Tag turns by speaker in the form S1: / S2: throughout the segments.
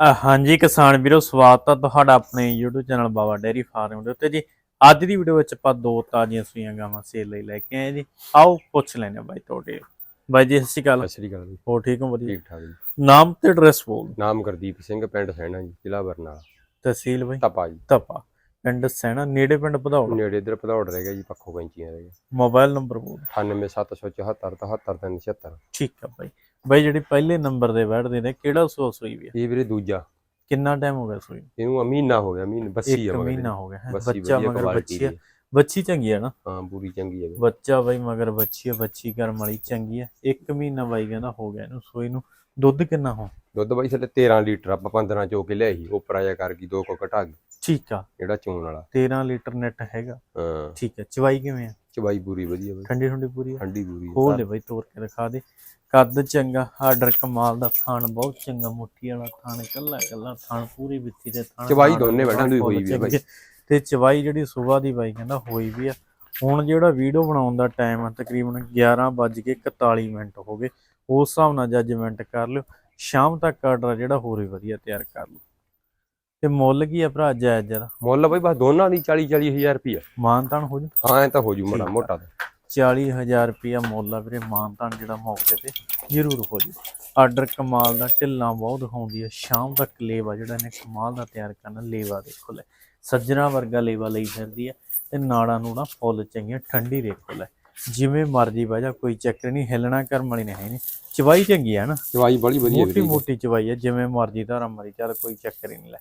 S1: ਹਾਂਜੀ ਕਿਸਾਨ ਵੀਰੋ ਸਵਾਗਤ ਹੈ ਤੁਹਾਡਾ ਆਪਣੇ YouTube channel Baba dairy farm ਦੇ ਉੱਤੇ ਜੀ। ਅੱਜ ਦੀ ਵੀਡੀਓ ਵਿੱਚ ਆਪਾਂ ਦੋ ਤਾਜ਼ੀਆਂ ਸੂਈਆਂ ਗਾਵਾਂ ਸੇਲ ਲਈ ਲੈ ਕੇ ਆਏ ਜੀ। ਆਓ ਪੁੱਛ ਲੈਣੇ ਬਾਈ ਤੁਹਾਡੇ। ਬਾਈ ਜੀ ਸਤਿ ਸ਼੍ਰੀ ਅਕਾਲ।
S2: ਸਤਿ ਸ਼੍ਰੀ ਅਕਾਲ ਜੀ।
S1: ਹੋ ਠੀਕ ਹੋ? ਵਧੀਆ।
S2: ਠੀਕ ਠਾਕ ਜੀ।
S1: ਨਾਮ ਤੇ ਐਡਰੈਸ ਬੋਲ
S2: ਨਾਮ ਗੁਰਦੀਪ ਸਿੰਘ ਪਿੰਡ ਸੈਣਾ ਜੀ ਜ਼ਿਲ੍ਹਾ ਬਰਨਾਲਾ।
S1: ਤਹਿਸੀਲ ਬਾਈ?
S2: ਤਪਾ ਜੀ।
S1: ਤਪਾ। ਪਿੰਡ ਸੈਣਾ ਨੇੜੇ ਪਿੰਡ ਭਦੌੜ।
S2: ਨੇੜੇ ਇਧਰ ਭਦੌੜ ਰਹਿ ਗਿਆ ਜੀ ਪੱਖੋ ਕੈਂਚੀਆਂ ਰਹਿ ਗਿਆ
S1: ਮੋਬਾਈਲ ਨੰਬਰ ਬੋਲ।
S2: 98774 77376
S1: ਠੀਕ ਆ ਬਾਈ। ਬਾਈ ਜਿਹੜੀ ਪਹਿਲੇ ਨੰਬਰ ਦੇ ਬੈਠਦੇ ਨੇ ਕਿਹੜਾ ਸੋ ਸੂਈ ਵੀ ਆ?
S2: ਇਹ ਵੀਰੇ ਦੂਜਾ।
S1: ਕਿੰਨਾ ਟਾਈਮ ਹੋ ਗਿਆ ਸੂਈ?
S2: ਇਹਨੂੰ ਮਹੀਨਾ ਹੋ ਗਿਆ ਮਹੀਨਾ ਬੱਸੀ ਆ ਮਗਰ
S1: ਮਹੀਨਾ ਹੋ ਗਿਆ ਬੱਚਾ ਮਗਰ ਬੱਚੀ ਆ। ਬੱਚੀ ਚੰਗੀ ਆ ਨਾ?
S2: ਹਾਂ ਪੂਰੀ ਚੰਗੀ ਹੈ
S1: ਬੱਚਾ ਬਾਈ ਮਗਰ ਬੱਚੀ ਆ ਬੱਚੀ ਕਰਮ ਵਾਲੀ ਚੰਗੀ ਆ। ਇੱਕ ਮਹੀਨਾ ਬਾਈ ਕਹਿੰਦਾ ਹੋ ਗਿਆ ਇਹਨੂੰ ਸੋਈ ਨੂੰ। ਦੁੱਧ ਕਿੰਨਾ ਹੋ?
S2: ਦੁੱਧ ਬਾਈ ਥੱਲੇ 13 ਲੀਟਰ ਆਪਾਂ 15 ਚੋ ਕੇ ਲਿਆਈ ਉਹ ਪਰਾਇਆ ਕਰ ਗਈ ਦੋ ਕੋ ਘਟਾ ਗਈ।
S1: ਠੀਕ ਆ।
S2: ਜਿਹੜਾ ਚੋਣ ਵਾਲਾ।
S1: 13 ਲੀਟਰ ਨੈਟ ਹੈਗਾ।
S2: ਹਾਂ।
S1: ਠੀਕ ਆ ਚਵਾਈ ਕਿਵੇਂ ਆ?
S2: ਚਬਾਈ ਪੂਰੀ ਵਧੀਆ ਬਾਈ।
S1: ਠੰਡੀ ਠੰਡੀ ਪੂਰੀ ਆ?
S2: ਠੰਡੀ ਪੂਰੀ
S1: ਖੋਲ ਲੈ ਬਾਈ ਤੋੜ ਕੇ ਦਿਖਾ ਦੇ। ਕੱਦ ਚੰਗਾ ਆਰਡਰ ਕਮਾਲ ਦਾ ਥਾਣ ਬਹੁਤ ਚੰਗਾ ਮੁੱਠੀ ਵਾਲਾ ਥਾਣ ਕੱਲਾ ਕੱਲਾ ਥਾਣ ਪੂਰੀ ਵਿੱਤੀ ਦੇ ਥਾਣ।
S2: ਚਵਾਈ ਦੋਨੇ ਵੱਢਾਂ ਦੀ ਹੋਈ ਵੀ ਆ ਬਾਈ।
S1: ਤੇ ਚਵਾਈ ਜਿਹੜੀ ਸਵੇਰ ਦੀ ਬਾਈ ਕਹਿੰਦਾ ਹੋਈ ਵੀ ਆ। ਹੁਣ ਜਿਹੜਾ ਵੀਡੀਓ ਬਣਾਉਣ ਦਾ ਟਾਈਮ ਆ ਤਕਰੀਬਨ 11:41 ਮਿੰਟ ਹੋ ਗਏ। ਉਸ ਹਿਸਾਬ ਨਾਲ ਜੱਜਮੈਂਟ ਕਰ ਲਿਓ। ਸ਼ਾਮ ਤੱਕ ਆਰਡਰ ਜਿਹੜਾ ਹੋਰ ਵੀ ਵਧੀਆ ਤਿਆਰ ਕਰ ਲਓ। ਤੇ ਮੁੱਲ ਕੀ ਆ ਭਰਾ ਜਾਇਜ਼ ਜਰਾ?
S2: ਮੁੱਲ ਬਾਈ ਬਸ ਦੋਨਾਂ ਦੀ 40 40000 ਰੁਪਿਆ
S1: ਮਾਨਤਾਨ ਹੋ ਜੂ?
S2: ਹਾਂ ਐ ਤਾਂ ਹੋ ਜੂ ਮੜਾ। ਮੋਟਾ
S1: 40000 ਰੁਪਿਆ ਮੁੱਲ ਆ ਵੀਰੇ ਮਾਨਤਾਨ ਜਿਹੜਾ ਮੌਕੇ ਤੇ ਜ਼ਰੂਰ ਹੋ ਜੂ। ਆਰਡਰ ਕਮਾਲ ਦਾ ਢਿੱਲਾਂ ਬਹੁਤ ਦਿਖਾਉਂਦੀ ਆ। ਸ਼ਾਮ ਤੱਕ ਲੇਵਾ ਜਿਹੜਾ ਨੇ ਕਮਾਲ ਦਾ ਤਿਆਰ ਕਰਨਾ ਲੇਵਾ ਦੇਖੋ ਲੈ। ਸੱਜਣਾ ਵਰਗਾ ਲੇਵਾ ਲਈ ਫਿਰਦੀ ਆ ਤੇ ਨਾੜਾਂ ਨੂੰ ਨਾ ਫੁੱਲ ਚੰਗੀਆਂ ਠੰਡੀ ਦੇਖੋ ਲੈ। ਜਿਵੇਂ ਮਰਜ਼ੀ ਵਜਾ ਕੋਈ ਚੱਕਰ ਨਹੀਂ ਹਿੱਲਣਾ ਕਰਮ ਵਾਲੀ ਨਹੀਂ ਨਹੀਂ ਚਵਾਈ ਚੰਗੀ ਆ ਨਾ
S2: ਚਵਾਈ ਬੜੀ ਵਧੀਆ
S1: ਮੋਟੀ ਮੋਟੀ ਚਵਾਈ ਆ ਜਿਵੇਂ ਮਰਜ਼ੀ ਧਾਰਾ ਮਰੀ ਚੱਲ ਕੋਈ ਚੱਕਰ ਹੀ ਨਹੀਂ ਲੈ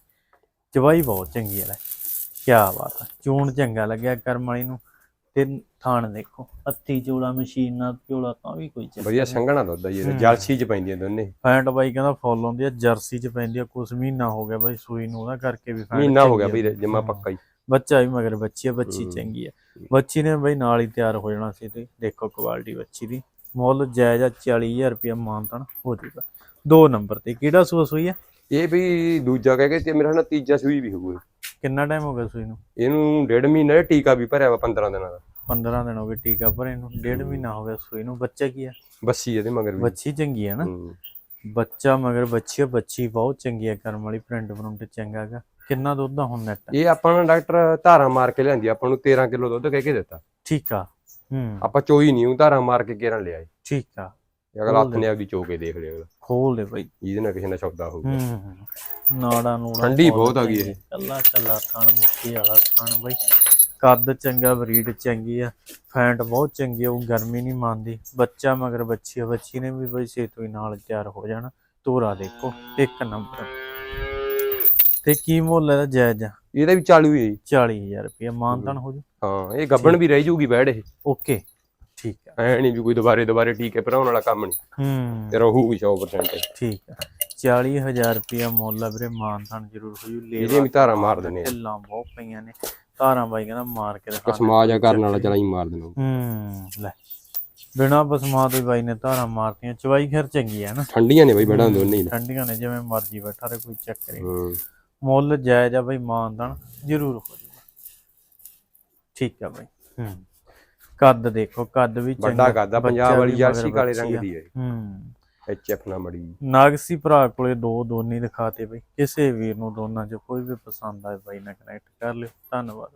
S1: ਚਵਾਈ ਬਹੁਤ ਚੰਗੀ ਆ ਲੈ ਕੀ ਬਾਤ ਆ ਚੂਣ ਚੰਗਾ ਲੱਗਿਆ ਕਰਮ ਵਾਲੀ ਨੂੰ ਤੇ ਥਾਣ ਦੇਖੋ ਅੱਤੀ ਚੋਲਾ ਮਸ਼ੀਨ ਨਾਲ ਚੋਲਾ ਤਾਂ ਵੀ ਕੋਈ ਚੱਕਰ
S2: ਵਧੀਆ। ਸੰਘਣਾ ਦੁੱਧ ਜੀ
S1: ਹੂੰ।
S2: ਜਲਸੀ ਚ ਪੈਂਦੀਆਂ ਦੋਨੇ
S1: ਫੈਂਟ ਬਾਈ ਕਹਿੰਦਾ ਫੁੱਲ ਆਉਂਦੀ ਆ ਜਰਸੀ ਚ ਪੈਂਦੀ ਆ ਕੁਛ ਮਹੀਨਾ ਹੋ ਗਿਆ ਬਾਈ ਸੂਈ ਨੂੰ ਉਹਦਾ ਕਰਕੇ ਵੀ ਫੈਂਟ
S2: ਮਹੀਨਾ ਹੋ ਗਿਆ। ਬਈ ਜਮਾ
S1: ਹੂੰ।
S2: ਪੱਕਾ ਹੀ
S1: ਬੱਚਾ ਵੀ ਮਗਰ ਬੱਚੀ ਆ ਬੱਚੀ। ਚੰਗੀ ਆ। ਬੱਚੀ ਨੇ ਬਾਈ ਨਾਲ ਹੀ ਤਿਆਰ ਹੋ ਜਾਣਾ ਸੀ ਤੇ ਦੇਖੋ ਕੁਆਲਿਟੀ ਬੱਚੀ ਦੀ। ਮੁੱਲ ਜਾਇਜ਼ ਆ 40000 ਰੁਪਇਆ ਮਾਨਤਨ ਹੋ ਜਾਊਗਾ। ਦੋ ਨੰਬਰ ਤੇ ਕਿਹੜਾ ਸੂਆ ਸੂਈ ਆ?
S2: ਇਹ ਵੀ ਦੂਜਾ ਕਹਿ ਕੇ ਤੇ ਮੇਰਾ ਨਾ ਤੀਜਾ ਸੂਈ ਵੀ ਹੋਊਗਾ।
S1: ਕਿੰਨਾ ਟਾਈਮ ਹੋ ਗਿਆ ਸੂਈ ਨੂੰ?
S2: ਇਹਨੂੰ ਡੇਢ ਮਹੀਨਾ ਟੀਕਾ ਵੀ ਭਰਿਆ ਵਾ 15 ਦਿਨਾਂ ਦਾ।
S1: 15 ਦਿਨ ਹੋ ਗਏ ਟੀਕਾ ਭਰੇ ਨੂੰ ਡੇਢ ਮਹੀਨਾ ਹੋ ਗਿਆ ਸੂਈ ਨੂੰ। ਬੱਚਾ ਕੀ ਆ?
S2: ਬੱਸੀ ਇਹਦੇ ਮਗਰ ਵੀ।
S1: ਬੱਚੀ ਚੰਗੀ ਆ ਨਾ। ਬੱਚਾ ਮਗਰ ਬੱਚੀ ਆ ਬੱਚੀ ਬਹੁਤ ਚੰਗੀ ਆ। ਕਰਮ ਵਾਲੀ ਪ੍ਰਿੰਟ ਪ੍ਰਿੰਟ ਚੰਗਾ ਹੈਗਾ ਕਿੰਨਾ ਦੁੱਧ ਆ ਹੁਣ ਨੈਟ
S2: ਇਹ ਆਪਾਂ ਨੂੰ ਡਾਕਟਰ ਧਾਰਾ ਮਾਰ ਕੇ ਲਿਆਂਦੀ ਆਪਾਂ ਨੂੰ 13 ਕਿਲੋ ਦੁੱਧ ਕਹਿ ਕੇ ਦਿੱਤਾ।
S1: ਠੀਕ ਆ ਹੂੰ।
S2: ਆਪਾਂ ਚੋਈ ਨਹੀਂ ਉਹ ਧਾਰਾ ਮਾਰ ਕੇ ਕੇਰਾਂ ਲਿਆਏ।
S1: ਠੀਕ ਆ।
S2: ਅਗਲਾ ਹੱਥ ਨੇ ਆਪਦੀ ਚੋ ਕੇ ਦੇਖ ਲਿਆ ਅਗਲਾ।
S1: ਖੋਲ ਦੇ ਬਾਈ।
S2: ਜਿਹਦੇ ਨਾਲ ਕਿਸੇ ਨਾਲ ਸੌਦਾ ਹੋਊਗਾ।
S1: ਹੂੰ ਨਾੜਾ ਨੂੜਾ
S2: ਠੰਡੀ ਬਹੁਤ ਆ ਗਈ ਇਹ।
S1: ਕੱਲਾ ਕੱਲਾ ਥਣ ਮੁੱਠੀ ਵਾਲਾ ਥਣ ਬਾਈ। ਕੱਦ ਚੰਗਾ ਬਰੀਡ ਚੰਗੀ ਆ। ਫੈਂਟ ਬਹੁਤ ਚੰਗੀ ਆ ਉਹ ਗਰਮੀ ਨਹੀਂ ਮੰਨਦੀ। ਬੱਚਾ ਮਗਰ ਬੱਚੀ ਆ ਬੱਚੀ ਨੇ ਵੀ ਬਈ ਸੇਤੋਂ ਹੀ ਨਾਲ ਤਿਆਰ ਹੋ ਜਾਣਾ। ਤੋਰਾ ਦੇਖੋ ਇੱਕ ਨੰਬਰ। ਤੇ ਕੀ ਮੁੱਲ ਇਹਦਾ ਜਾਇਜ਼? ਆ
S2: ਇਹਦਾ ਵੀ ਚਾਲੂ ਹੀ ਹੈ ਜੀ।
S1: 40000 ਰੁਪਏ ਮਾਨਤਨ ਹੋ ਜੂ।
S2: ਹਾਂ ਇਹ ਗੱਬਣ ਵੀ ਰਹਿ ਜੂਗੀ ਬੈੜ ਇਹ।
S1: ਓਕੇ ਠੀਕ ਆ
S2: ਐ ਨਹੀਂ ਵੀ ਕੋਈ ਦੁਬਾਰੇ ਦੁਬਾਰੇ ਟੀਕੇ ਭਰਾਉਣ ਵਾਲਾ ਕੰਮ ਨਹੀਂ
S1: ਹੂੰ।
S2: ਤੇ ਰਹੂਗੀ 100%
S1: ਠੀਕ ਆ 40000 ਰੁਪਏ ਮੁੱਲ ਆ ਵੀਰੇ ਮਾਨਤਨ ਜ਼ਰੂਰ ਹੋ ਜੂ।
S2: ਇਹਦੀਆਂ ਵੀ ਧਾਰਾ ਮਾਰ ਦਿੰਦੇ ਆ।
S1: ਢਿੱਲਾਂ ਬਹੁਤ ਪਈਆਂ ਨੇ। ਧਾਰਾਂ ਬਾਈ ਕਹਿੰਦਾ ਮਾਰ ਕੇ ਦਿਖਾ ਦੇ।
S2: ਕਸਮਾਜਾ ਕਰਨ ਵਾਲਾ ਚਲਾਈ ਮਾਰ ਦੇਣਾ
S1: ਹੂੰ ਲੈ। ਬਿਨਾ ਬਸਮਾ ਤੋਂ ਹੀ ਬਾਈ ਨੇ ਧਾਰਾਂ ਮਾਰਤੀਆਂ। ਚਵਾਈ ਖੈਰ ਚੰਗੀ ਹੈ ਨਾ।
S2: ਠੰਡੀਆਂ ਨੇ ਬਈ ਬੈੜਾਂ ਦੋਨੇ ਹੀ
S1: ਠੰਡੀਆਂ ਨੇ ਜਿਵੇਂ ਮਰਜ਼ੀ ਬੈਠਾ ਰਹੇ ਕੋਈ ਚੱਕਰ ਨਹੀਂ।
S2: ਹੂੰ।
S1: ਮੁੱਲ ਜਾਇਜ਼ ਆ ਬਾਈ ਮਾਨਦਾਨ ਜ਼ਰੂਰ ਹੋ ਜਾਊਗਾ। ਠੀਕ ਆ ਬਾਈ। ਹੂੰ। ਕੱਦ ਦੇਖੋ ਕੱਦ ਵੀ ਚੰਗਾ
S2: ਵੱਡਾ ਕਰਦਾ
S1: ਬੱਚਾ
S2: ਪੰਜਾਬ ਵਾਲੀ
S1: ਵੀ
S2: ਜਰਸੀ ਕਾਲੇ ਰੰਗ
S1: ਆ।
S2: ਦੀ ਹੈ
S1: ਹੂੰ।
S2: ਐਚ ਐਫ ਨਾ ਮੜੀ।
S1: ਨਾਗਸੀ ਭਰਾ ਕੋਲੇ ਦੋ ਦੋਨੀ ਦਿਖਾਤੇ ਬਈ। ਕਿਸੇ ਵੀਰ ਨੂੰ ਦੋਨਾਂ ਚੋਂ ਕੋਈ ਵੀ ਪਸੰਦ ਆਏ ਬਾਈ ਨਾਲ ਕਨੈਕਟ ਕਰ ਲਿਓ। ਧੰਨਵਾਦ।